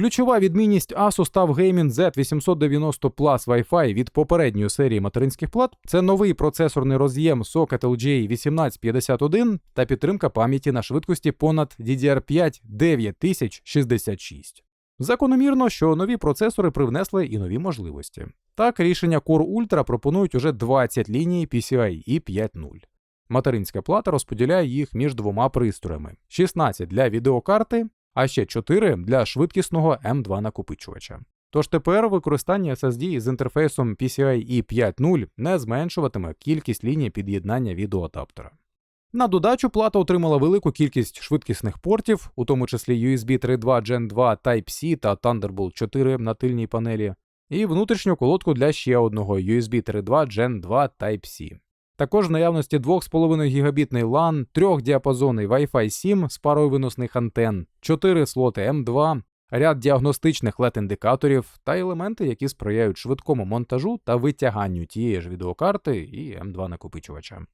Ключова відмінність Asus став Gaming Z890 Plus Wi-Fi від попередньої серії материнських плат. Це новий процесорний роз'єм Socket LGA 1851 та підтримка пам'яті на швидкості понад DDR5 9066. Закономірно, що нові процесори привнесли і нові можливості. Так, рішення Core Ultra пропонують уже 20 ліній PCIe 5.0. Материнська плата розподіляє їх між двома пристроями: 16 для відеокарти, а ще 4 для швидкісного M2 накопичувача. Тож тепер використання SSD з інтерфейсом PCIe 5.0 не зменшуватиме кількість ліній під'єднання відеоадаптера. На додачу плата отримала велику кількість швидкісних портів, у тому числі USB 3.2 Gen 2 Type-C та Thunderbolt 4 на тильній панелі, і внутрішню колодку для ще одного USB 3.2 Gen 2 Type-C. Також наявності 2,5 гігабітний LAN, 3-діапазонний Wi-Fi 7 з парою виносних антен, 4 слоти M2, ряд діагностичних LED-індикаторів та елементи, які сприяють швидкому монтажу та витяганню тієї ж відеокарти і M2 накопичувача.